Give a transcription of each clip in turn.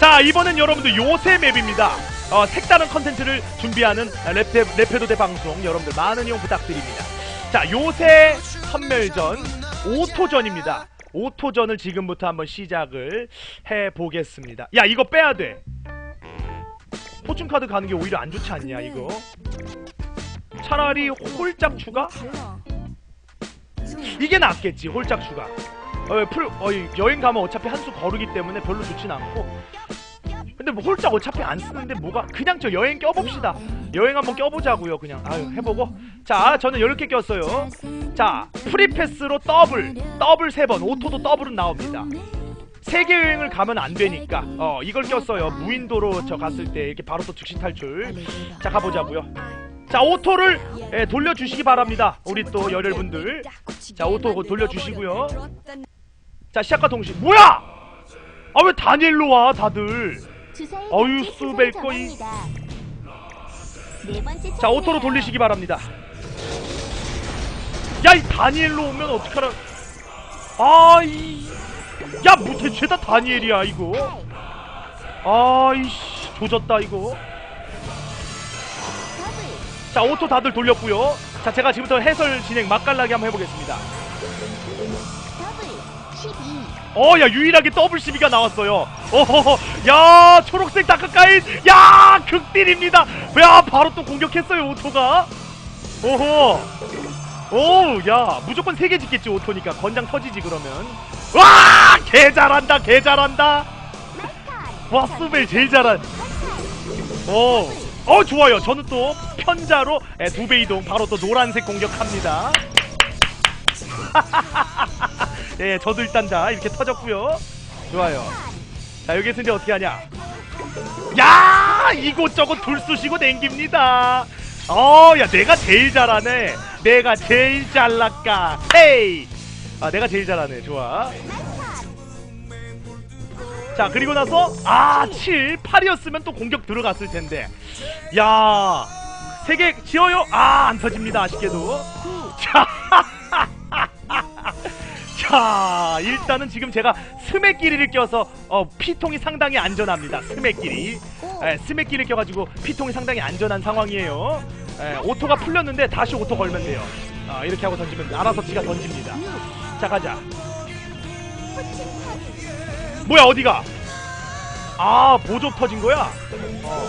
자 이번엔 여러분들 요새 맵입니다. 어, 색다른 컨텐츠를 준비하는 랩대, 랩해도대 방송 여러분들 많은 이용 부탁드립니다. 자 요새 선멸전 5토전입니다. 5토전을 지금부터 한번 시작을 해보겠습니다. 야 이거 빼야 돼. 포춘 카드 가는 게 오히려 안 좋지 않냐 이거. 차라리 홀짝 추가? 이게 낫겠지 홀짝 추가. 어, 풀, 어, 이 여행 가면 어차피 한 수 거르기 때문에 별로 좋진 않고. 근데 뭐 홀짝 어차피 안 쓰는데 뭐가 그냥 저 여행 껴봅시다. 여행 한번 껴보자고요 그냥. 아유 해보고. 자 저는 10개 꼈어요. 자 프리패스로 더블, 더블 3번, 오토도 더블은 나옵니다. 세계 여행을 가면 안 되니까 어 이걸 꼈어요. 무인도로 저 갔을 때 이렇게 바로 또 즉시 탈출. 자 가보자고요. 자 오토를 예, 돌려주시기 바랍니다. 우리 또 열혈분들. 자 오토 돌려주시고요. 자 시작과 동시에 뭐야? 아 왜 다니엘로 와 다들? 어유, 수벨 거이. 자 오토로 돌리시기 바랍니다. 야 이 다니엘로 오면 어떡하라? 아이 야 무대 죄다 다니엘이야 이거. 아이씨 조졌다 이거. 자 오토 다들 돌렸고요. 자 제가 지금부터 해설 진행 맛깔나게 한번 해보겠습니다. 어, 야, 유일하게 더블 12가 나왔어요. 어허허, 야, 초록색 다크가인, 야, 극딜입니다. 야, 바로 또 공격했어요, 오토가. 오호. 오, 야, 무조건 3개 짓겠지, 오토니까. 건장 터지지, 그러면. 와, 개 잘한다, 개 잘한다. 와, 수벨 제일 잘한. 오, 어, 좋아요. 저는 또 편자로 예, 두배 이동, 바로 또 노란색 공격합니다. 예, 저도 일단 다 이렇게 터졌고요. 좋아요. 자, 여기서 이제 어떻게 하냐? 야, 이곳저곳 둘 쑤시고 댕깁니다. 어, 야, 내가 제일 잘하네. 내가 제일 잘났까. 헤이. 아, 내가 제일 잘하네. 좋아. 자, 그리고 나서 아, 7, 8이었으면 또 공격 들어갔을 텐데. 야, 세 개 지어요. 아, 안 터집니다. 아쉽게도. 자. 자, 일단은 지금 제가 스매끼리를 껴서 어, 피통이 상당히 안전합니다. 스매끼리. 예, 스매끼리를 껴가지고 피통이 상당히 안전한 상황이에요. 예, 오토가 풀렸는데 다시 오토 걸면 돼요. 아, 이렇게 하고 던지면 알아서 지가 던집니다. 자, 가자. 뭐야, 어디가? 아, 보조 터진 거야? 어.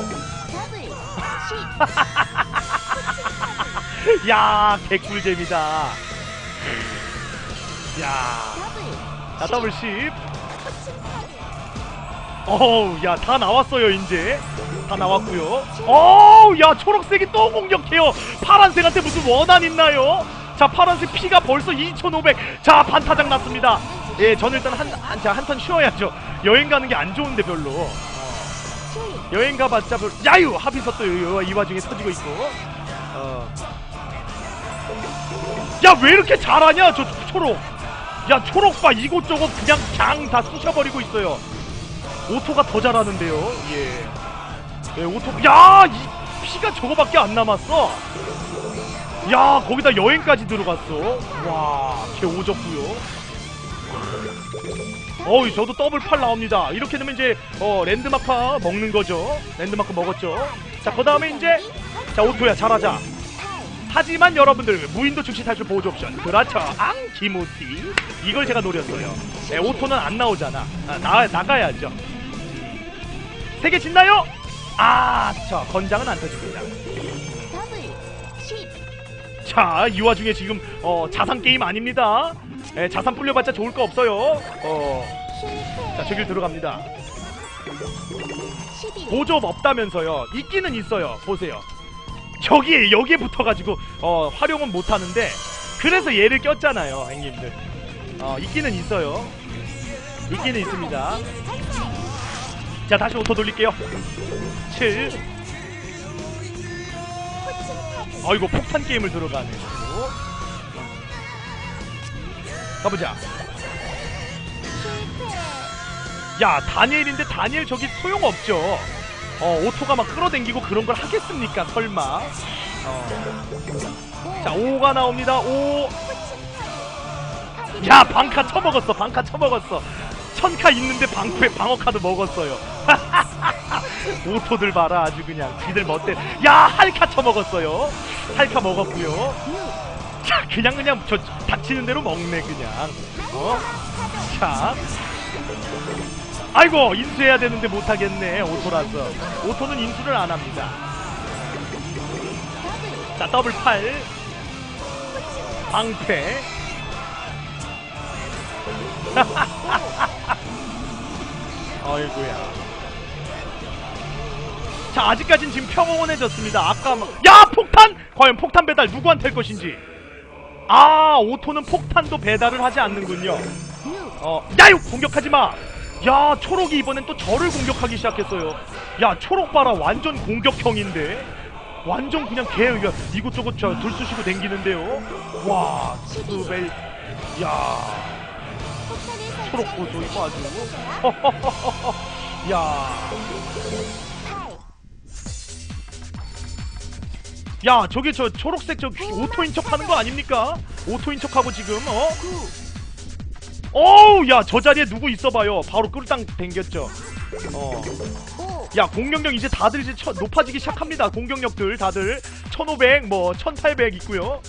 야, 개꿀잼이다. 야, 자 더블 10. 어우, 야, 다 나왔어요, 이제. 다 나왔고요. 어우, 야, 초록색이 또 공격해요. 파란색한테 무슨 원한 있나요? 자, 파란색 피가 벌써 2,500. 자, 반타작 났습니다. 예, 저는 일단 한, 한, 자, 한 턴 쉬어야죠. 여행 가는 게 안 좋은데, 별로. 어. 여행 가봤자 별, 야유! 하필서 또 이, 이 와중에 터지고 있고. 어. 야, 왜 이렇게 잘하냐, 저 초록. 야 초록바 이곳저곳 그냥 강다 쑤셔버리고 있어요. 오토가 더 잘하는데요. 예, 예 오토 야이 피가 저거밖에 안 남았어. 야 거기다 여행까지 들어갔어. 와개 오졌구요. 어이 저도 더블 팔 나옵니다. 이렇게 되면 이제 어 랜드마크 먹는 거죠. 랜드마크 먹었죠. 자 그 다음에 이제 자 오토야 잘하자 하지만 여러분들 무인도 즉시 탈출 보조 옵션. 그렇죠. 앙 기모티. 이걸 제가 노렸어요. 네, 오토는 안 나오잖아. 아, 나, 나가야죠. 세 개 짓나요? 아저 건장은 안 터집니다. 자 이 와중에 지금 어, 자산 게임 아닙니다. 네, 자산 불려봤자 좋을 거 없어요. 어, 자 저길 들어갑니다. 보조업 없다면서요. 있기는 있어요. 보세요 저기에 여기에 붙어가지고 어 활용은 못하는데 그래서 얘를 꼈잖아요 형님들. 어 있기는 있어요. 있기는 있습니다. 자 다시 오토 돌릴게요. 7 어이구 폭탄 게임을 들어가네. 또. 가보자. 야 다니엘인데 다니엘 저기 소용없죠 어 오토가 막 끌어당기고 그런 걸 하겠습니까 설마 어. 자 5가 나옵니다 5 야 방카 쳐먹었어 방카 쳐먹었어 천카 있는데 방패 방어 카드 먹었어요. 오토들 봐라 아주 그냥 지들 멋대. 야 할카 쳐먹었어요. 할카 먹었고요. 자 그냥 그냥 저 닥치는 대로 먹네 그냥. 어? 자. 아이고 인수해야 되는데 못하겠네 오토라서. 오토는 인수를 안 합니다. 자 더블 팔. 방패. 어이구야. 자, 아직까진 지금 평온해졌습니다. 아까 막- 야, 폭탄! 과연 폭탄 배달 누구한테 할 것인지. 아, 오토는 폭탄도 배달을 하지 않는군요. 어, 야, 이거 공격하지 마. 야, 초록이 이번엔 또 저를 공격하기 시작했어요. 야, 초록 봐라, 완전 공격형인데. 완전 그냥 개 이거 이곳저곳 저 들쑤시고 댕기는데요. 와, 스벨. 야, 초록 보소 이거 아주. 야, 야, 저게 저 초록색 저 오토인 척 하는 거 아닙니까? 오토인 척하고 지금 어? 어우, 야, 저 자리에 누구 있어봐요. 바로 끌당 댕겼죠. 어. 야, 공격력 이제 다들 이제 처- 높아지기 시작합니다. 공격력들 다들 1500, 뭐 1800 있고요.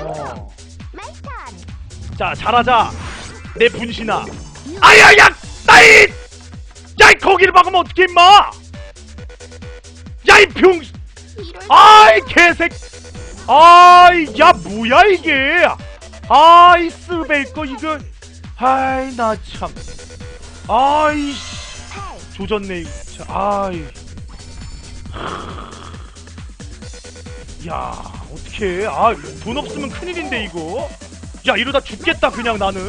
어. 자, 잘하자. 내 분신아. 아야야! 나이! 야, 이 거기를 막으면 어떻게 임마! 야, 이 병! 아이 개색! 아이 야 뭐야 이게! 아이 스벨 거 이거! 아이 나 참. 아이 씨. 조졌네 이거. 참, 아이. 야 어떻게? 아돈 없으면 큰일인데 이거. 야 이러다 죽겠다 그냥 나는.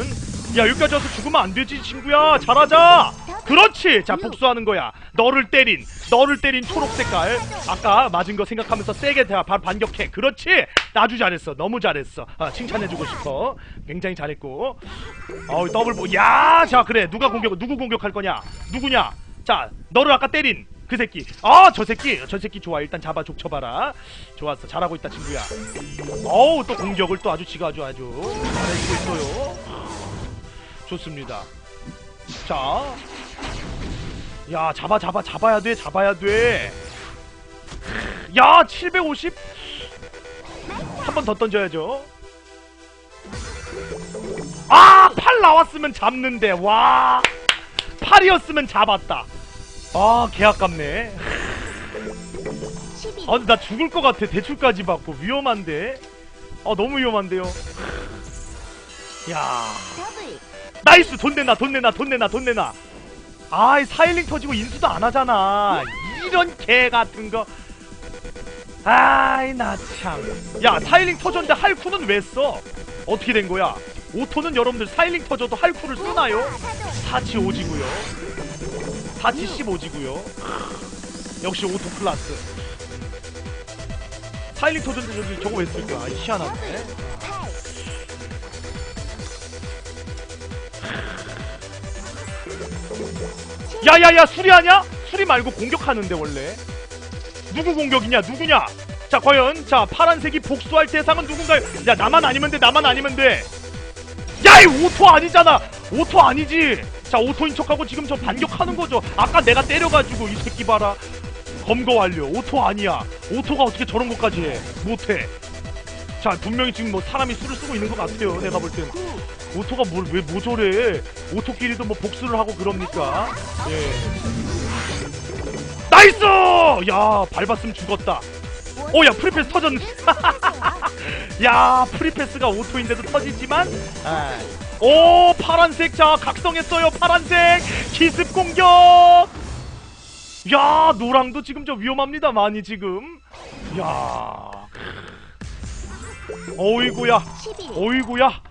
야 여기까지 와서 죽으면 안 되지 친구야. 잘하자. 그렇지. 자 복수하는 거야. 너를 때린, 너를 때린 초록 색깔. 아까 맞은 거 생각하면서 세게 다 바- 반격해. 그렇지. 아주 잘했어. 너무 잘했어. 아, 칭찬해주고 싶어. 굉장히 잘했고. 어우 더블 보. 야, 자 그래. 누가 공격? 누구 공격할 거냐? 누구냐? 자, 너를 아까 때린. 그 새끼. 아, 저 새끼. 저 새끼 좋아. 일단 잡아 족쳐봐라. 좋았어. 잘하고 있다, 친구야. 어우, 또 공격을 또 아주 지가 아주 아주 잘해주고 있어요. 좋습니다. 자. 야, 잡아, 잡아, 잡아야 돼, 잡아야 돼. 야, 750? 한 번 더 던져야죠. 아, 팔 나왔으면 잡는데, 와. 팔이었으면 잡았다. 아, 개 아깝네. 아, 근데 나 죽을 것 같아. 대출까지 받고. 위험한데? 아, 너무 위험한데요. 야. 나이스! 돈 내놔, 돈 내놔, 돈 내놔, 돈 내놔. 아이, 사일링 터지고 인수도 안 하잖아. 이런 개 같은 거. 아이, 나 참. 야, 사일링 터졌는데 할쿠는 왜 써? 어떻게 된 거야? 오토는 여러분들 사일링 터져도 할쿠를 쓰나요? 사치 오지고요. 사치 15지고요. 역시 오토 클라스. 사일링 터졌는데 저거 왜 쓸까? 아, 희한하네. 야야야 수리 하냐? 수리 말고 공격하는데 원래. 누구 공격이냐 누구냐? 자 과연 자 파란색이 복수할 대상은 누군가요? 야 나만 아니면 돼 나만 아니면 돼야 이 오토 아니잖아. 오토 아니지. 자 오토인 척하고 지금 저 반격하는 거죠. 아까 내가 때려가지고 이 새끼 봐라. 검거 완료 오토 아니야. 오토가 어떻게 저런 것까지 해? 못해 자 분명히 지금 뭐 사람이 수를 쓰고 있는 것 같아요 내가 볼땐. 오토가 뭘왜뭐 저래? 오토끼리도 뭐 복수를 하고 그럽니까? 예. 나이스! 야 밟았으면 죽었다. 어야 프리패스 터졌네. 야 프리패스가 오토인데도 터지지만 아. 오 파란색 자 각성했어요 파란색. 기습 공격! 야 노랑도 지금 저 위험합니다 많이 지금. 야 어이구야. 어이구야.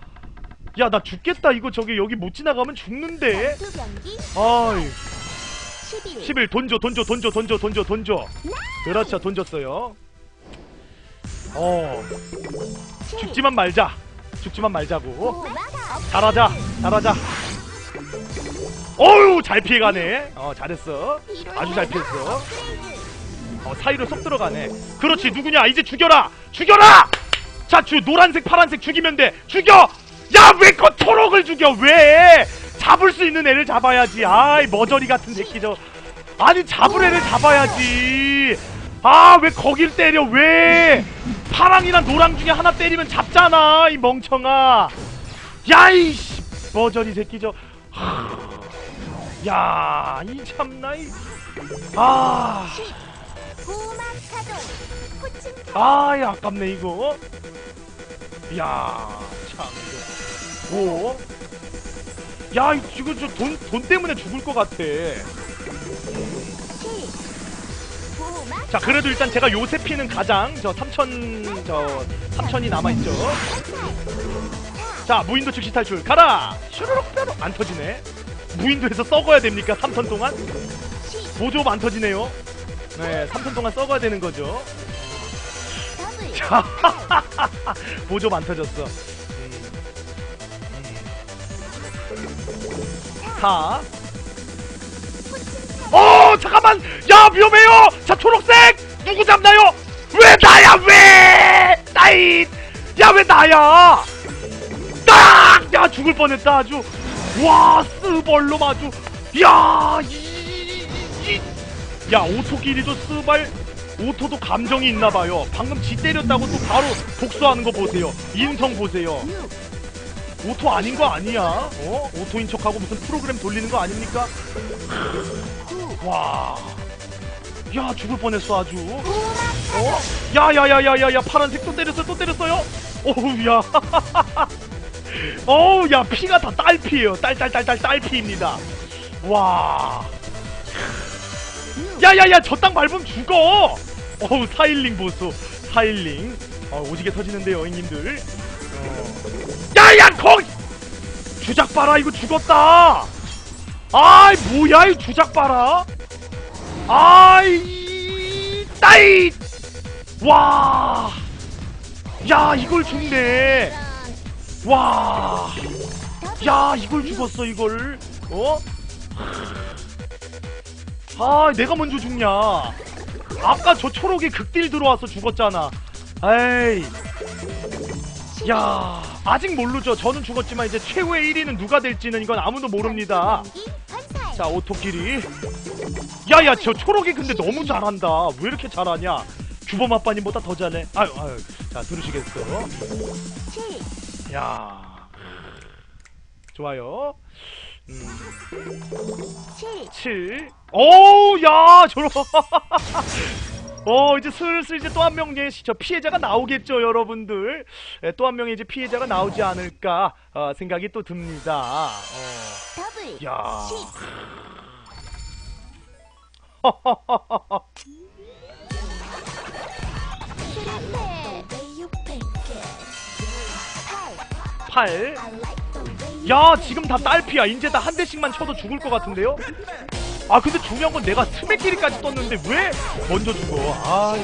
야 나 죽겠다. 이거 저기 여기 못 지나가면 죽는데. 아이. 11 돈줘 돈줘 돈줘 돈줘 돈줘 돈줘 그렇죠. 돈줬어요. 어. 죽지만 말자. 죽지만 말자고. 잘하자. 잘하자. 어유 잘 피해 가네. 어 잘했어. 아주 잘 피했어. 어 사이로 쏙 들어가네. 그렇지. 누구냐? 이제 죽여라! 죽여라 자 주 노란색 파란색 죽이면 돼. 죽여! 야 왜그 초록을 죽여? 왜? 잡을 수 있는 애를 잡아야지. 아이 머저리 같은 새끼 저 아니 잡을 애를 잡아야지. 아 왜 거길 때려? 왜? 파랑이랑 노랑 중에 하나 때리면 잡잖아 이 멍청아. 야 이씨 머저리 새끼 저야이 참나 이아. 고막가동 호칭 아이 아깝네 이거. 이야 참 이거. 오? 야 이거 저돈 돈 때문에 죽을 것 같아. 자 그래도 일단 제가 요세피는 가장 저 3천 저 3천이 남아있죠. 자 무인도 즉시 탈출. 가라! 슈르륵 뾰룩 안 터지네. 무인도에서 썩어야 됩니까 3턴 동안? 시. 보조업 안 터지네요 네 3턴 동안 썩어야 되는 거죠. 자 보조업 안 터졌어. 음. 음. 사 호칭 어 잠깐만. 야 위험해요. 자 초록색. 누구 잡나요? 왜 나야 왜? 나이 야 왜 나야? 딱 야 죽을 뻔했다 아주. 와 스벌로 아주. 야 이 야 오토끼리도 스발 오토도 감정이 있나봐요 방금 지 때렸다고 또 바로 복수하는 거 보세요 인성 보세요 육 오토 아닌 거 아니야 어 오토인 척하고 무슨 프로그램 돌리는 거 아닙니까 구 와. 야, 죽을 뻔했어, 아주. 어? 야, 야, 야, 야, 야, 야, 파란색 또 때렸어요, 또 때렸어요? 어우, 야. 어우, 야, 피가 다 딸피예요. 딸, 딸, 딸, 딸, 딸피입니다. 와. 야, 야, 야, 저 땅 밟으면 죽어! 어우, 사일링 보소. 사일링. 어, 오지게 터지는데요, 형님들. 어. 야, 야, 거기! 주작 봐라, 이거 죽었다! 아이 뭐야 이 주작 봐라 아이 따이 와 야 이걸 죽네 와 야 이걸 죽었어 이걸 어? 아 내가 먼저 죽냐? 아까 저 초록이 극딜 들어와서 죽었잖아. 에이. 야 아직 모르죠. 저는 죽었지만 이제 최후의 1위는 누가 될지는 이건 아무도 모릅니다. 자 오토끼리. 야야 저 초록이 근데 너무 잘한다. 왜 이렇게 잘하냐? 규범 아빠님보다 더 잘해. 아유 아유. 자 들으시겠어 칠 야. 좋아요. 칠 7 오우 야 저런. 어 이제 슬슬 이제 또 한 명의 저 피해자가 나오겠죠 여러분들. 또한 명의 이제 피해자가 나오지 않을까 어, 생각이 또 듭니다. 어. 더블 야. 십 팔. 8 야 지금 다 딸피야. 이제 다 한 대씩만 쳐도 죽을 것 같은데요? 아 근데 중요한 건 내가 스매끼리까지 떴는데 왜 먼저 죽어? 아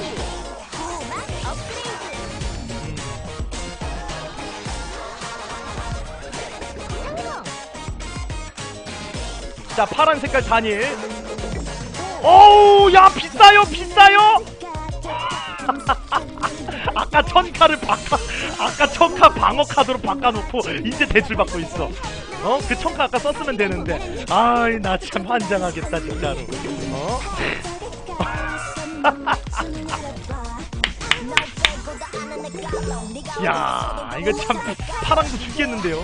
자 파란 색깔 단일 어우 야 비싸요 비싸요 아까 천카를 바꿔 아까 천카 방어 카드로 바꿔놓고 이제 대출 받고 있어. 어? 그 천카 아까 썼으면 되는데. 아이 나 참 환장하겠다 진짜로. 어? 야 이거 참 파랑도 죽겠는데요?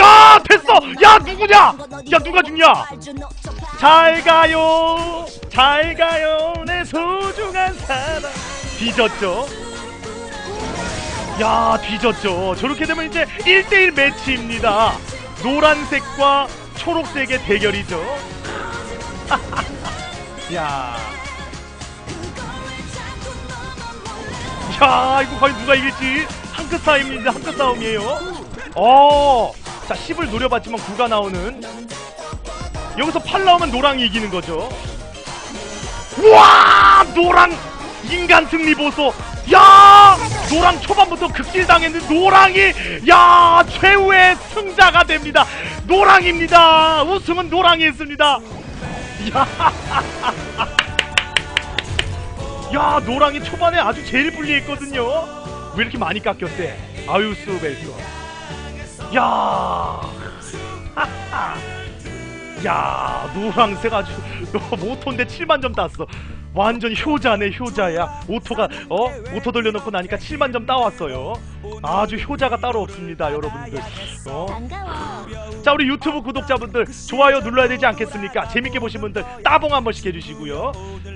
야 됐어! 야 누구냐? 야 누가 죽냐? 잘 가요 잘 가요 내 소중한 사람 뒤졌죠? 야 뒤졌죠. 저렇게 되면 이제 1대1 매치입니다. 노란색과 초록색의 대결이죠. 야. 야 이거 과연 누가 이길지 한끗 싸움인데 한끗 싸움이에요. 어. 자 10을 노려봤지만 9가 나오는. 여기서 8 나오면 노랑이 이기는 거죠. 우 와 노랑 인간 승리 보소. 야 노랑 초반부터 극딜 당했는데 노랑이 야 최후의 승자가 됩니다. 노랑입니다. 우승은 노랑이 했습니다. 야, 야 노랑이 초반에 아주 제일 불리했거든요. 왜 이렇게 많이 깎였대? 아유스 벨터 야. 하하. 야 노랑색 아주 모토인데 7만 점 땄어. 완전 효자네 효자야. 오토가 어? 오토 돌려놓고 나니까 7만 점 따왔어요. 아주 효자가 따로 없습니다 여러분들. 어? 자 우리 유튜브 구독자분들 좋아요 눌러야 되지 않겠습니까? 재밌게 보신 분들 따봉 한 번씩 해주시고요. 음,